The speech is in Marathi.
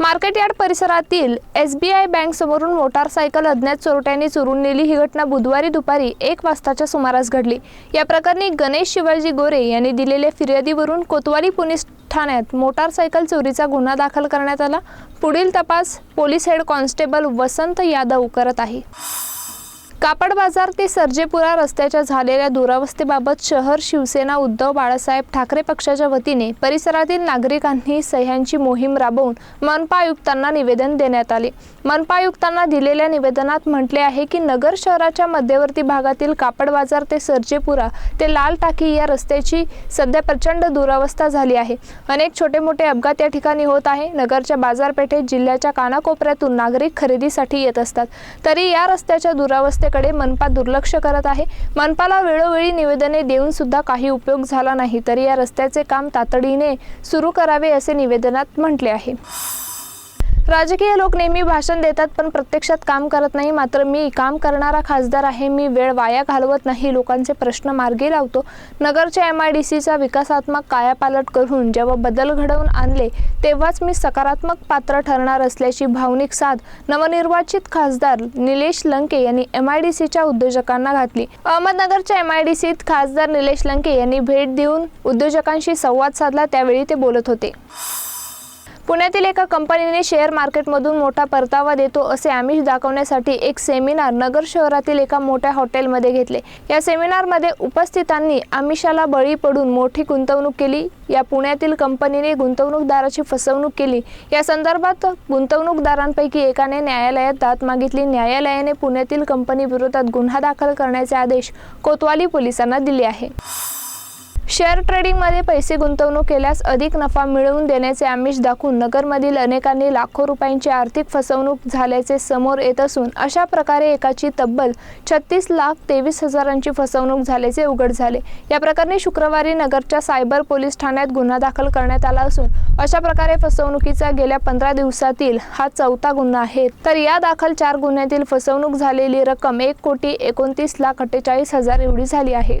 मार्केट यार्ड परिसरातील एस बी आय बँक समोरून मोटारसायकल अज्ञात चोरट्यांनी चोरून नेली. ही घटना बुधवारी दुपारी एक वाजताच्या सुमारास घडली. या प्रकरणी गणेश शिवाजी गोरे यांनी दिलेल्या फिर्यादीवरून कोतवाली पोलीस ठाण्यात मोटारसायकल चोरीचा गुन्हा दाखल करण्यात आला. पुढील तपास police head constable Vasant Yadav करत आहे. कापड बाजार ते सर्जेपुरा रस्त्याच्या झालेल्या दुरावस्थेबाबत शहर शिवसेना उद्धव बाळासाहेब ठाकरे पक्षाच्या वतीने परिसरातील नागरिकांनी सह्यांची मोहीम राबवून मनपा आयुक्तांना निवेदन देण्यात आले. मनपा आयुक्तांना दिलेल्या निवेदनात म्हटले आहे की नगर शहराच्या मध्यवर्ती भागातील कापड बाजार ते सर्जेपुरा ते लाल टाकी या रस्त्याची सध्या प्रचंड दुरावस्था झाली आहे. अनेक छोटे मोठे अपघात या ठिकाणी होत आहे. नगरच्या बाजारपेठेत जिल्ह्याच्या कानाकोपऱ्यातून नागरिक खरेदीसाठी येत असतात. तरी या रस्त्याच्या दुरावस्थेकडे मनपा दुर्लक्ष करत आहे. मनपाला वेळोवेळी निवेदने देऊन सुद्धा काही उपयोग झाला नाही. तरी या रस्त्याचे काम तातडीने सुरू करावे असे निवेदनात म्हटले आहे. राजकीय लोक नेहमी भाषण देतात पण प्रत्यक्षात काम करत नाही. मात्र मी काम करणारा खासदार आहे मी वेळ वाया घालवत नाही. लोकांचे प्रश्न मार्गी लावतो. नगरच्या एम आय डी सीचा विकासात्मक कायापालट करून जेव्हा बदल घडवून आणले तेव्हाच मी सकारात्मक पात्र ठरणार असल्याची भावनिक साथ नवनिर्वाचित खासदार निलेश लंके यांनी एम आय डी सीच्या उद्योजकांना घातली. अहमदनगरच्या एम आय डी सीत खासदार निलेश लंके यांनी भेट देऊन उद्योजकांशी संवाद साधला त्यावेळी ते बोलत होते. पुण्यातील एका कंपनीने शेअर मार्केटमधून मोठा परतावा देतो असे आमिष दाखवण्यासाठी एक सेमिनार नगर शहरातील एका मोठ्या हॉटेलमध्ये घेतले. या सेमिनारमध्ये उपस्थितांनी आमिषाला बळी पडून मोठी गुंतवणूक केली. या पुण्यातील कंपनीने गुंतवणूकदाराची फसवणूक केली. या संदर्भात गुंतवणूकदारांपैकी एकाने न्यायालयात दाद मागितली. न्यायालयाने पुण्यातील कंपनीविरोधात गुन्हा दाखल करण्याचे आदेश कोतवाली पोलिसांना दिले आहे. शेअर ट्रेडिंगमध्ये पैसे गुंतवणूक केल्यास अधिक नफा मिळवून देण्याचे आमिष दाखवून नगरमधील अनेकांनी लाखो रुपयांची आर्थिक फसवणूक झाल्याचे समोर येत असून अशा प्रकारे एकाची तब्बल छत्तीस लाख तेवीस हजारांची फसवणूक झाल्याचे उघड झाले. या प्रकरणी शुक्रवारी नगरच्या सायबर पोलीस ठाण्यात गुन्हा दाखल करण्यात आला असून अशा प्रकारे फसवणुकीचा गेल्या पंधरा दिवसातील हा चौथा गुन्हा आहे. तर या दाखल चार गुन्ह्यातील फसवणूक झालेली रक्कम एक कोटी एकोणतीस लाख अठ्ठेचाळीस हजार एवढी झाली आहे.